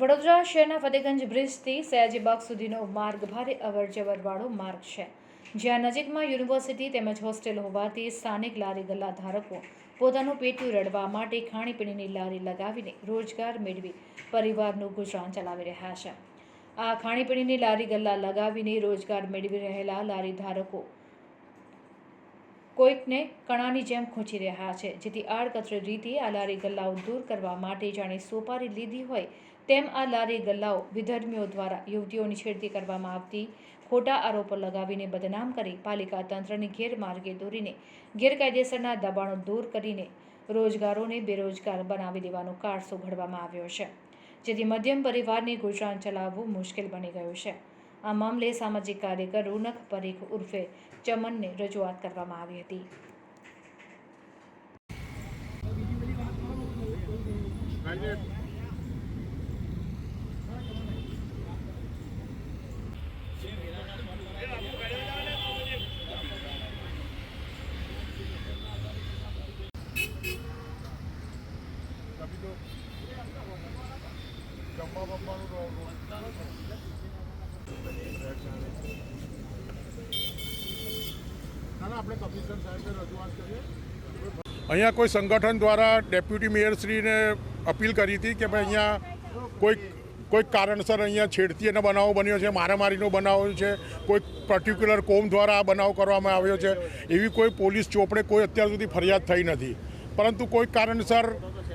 વડોદરા શહેરના ફતેગંજ બ્રિજથી સયાજીબાગ સુધીનો માર્ગ ભારે અવરજવરવાળો માર્ગ છે. જ્યાં નજીકમાં યુનિવર્સિટી તેમજ હોસ્ટેલ હોવાથી સ્થાનિક લારી ગલ્લા ધારકો પોતાનું પેટું રડવા માટે ખાણીપીણીની લારી લગાવીને રોજગાર મેળવી પરિવારનું ગુજરાન ચલાવી રહ્યા છે. આ ખાણીપીણીની લારી ગલ્લા લગાવીને રોજગાર મેળવી રહેલા લારી ધારકો કોઈકને કણાની જેમ ખૂંચી રહ્યા છે, જેથી આડકતરી રીતે આ લારી ગલ્લાઓ દૂર કરવા માટે જાણે સોપારી લીધી હોય તેમ આ લારી ગલ્લાઓ વિધર્મીઓ દ્વારા યુવતીઓની છેડતી કરવામાં આવતી ખોટા આરોપો લગાવીને બદનામ કરી પાલિકા તંત્રની ગેરમાર્ગે દોરીને ગેરકાયદેસરના દબાણો દૂર કરીને રોજગારોને બેરોજગાર બનાવી દેવાનો કારસો ઘડવામાં આવ્યો છે. જેથી મધ્યમ પરિવારને ગુજરાન ચલાવવું મુશ્કેલ બની ગયું છે. આ મામલે સામાજિક કાર્યકર રોનક પરીખ ઉર્ફે ચમનને રજૂઆત કરવામાં આવી હતી. તभी અહીંયા કોઈ સંગઠન દ્વારા ડેપ્યુટી મેયરશ્રીને અપીલ કરી હતી કે ભાઈ અહીંયા કોઈક કોઈક કારણસર અહીંયા છેડતી એનો બનાવો બન્યો છે, મારામારીનો બનાવ છે, કોઈ પર્ટિક્યુલર કોમ દ્વારા આ બનાવ કરવામાં આવ્યો છે. એવી કોઈ પોલીસ ચોપડે કોઈ અત્યાર સુધી ફરિયાદ થઈ નથી. પરંતુ કોઈ કારણસર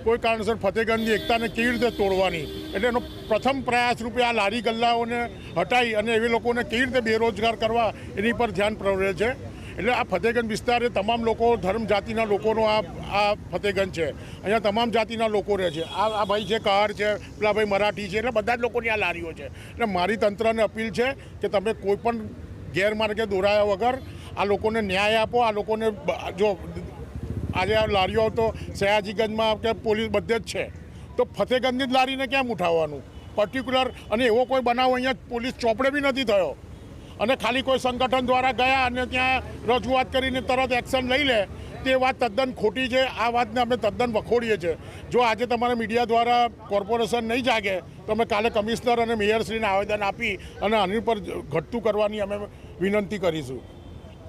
કોઈ કારણસર ફતેહગંજની એકતાને કેવી રીતે તોડવાની? એટલે એનો પ્રથમ પ્રયાસ રૂપે આ લારી ગલ્લાઓને હટાવી અને એવી લોકોને કેવી રીતે બેરોજગાર કરવા એની પર ધ્યાન પ્રવરે છે. એટલે આ ફતેગંજ વિસ્તાર તમામ લોકો, ધર્મ જાતિના લોકોનો આ આ ફતેહગંજ છે. અહીંયા તમામ જાતિના લોકો રહે છે. આ આ ભાઈ છે કહાર છે, પેલા ભાઈ મરાઠી છે, એટલે બધા જ લોકોની આ લારીઓ છે. એટલે મારી તંત્રને અપીલ છે કે તમે કોઈ પણ ગેરમાર્ગે દોરાયા વગર આ લોકોને ન્યાય આપો, આ લોકોને જો આજે આ લારીઓ તો સયાજીગંજમાં કે પોલીસ બધે જ છે. તો ફતેગંજની જ લારીને કેમ ઉઠાવવાનું? પર્ટિક્યુલર અને એવો કોઈ બનાવ અહીંયા પોલીસ ચોપડે બી નથી થયો. અને ખાલી કોઈ સંગઠન દ્વારા ગયા અને ત્યાં રજૂઆત કરીને તરત એક્શન લઈ લે, તે વાત તદ્દન ખોટી છે. આ વાતને અમે તદ્દન વખોડીએ છીએ. જો આજે તમારા મીડિયા દ્વારા કોર્પોરેશન નહીં જાગે, તો અમે કાલે કમિશનર અને મેયરશ્રીને આવેદન આપી અને આની પર ઘટતું કરવાની અમે વિનંતી કરીશું.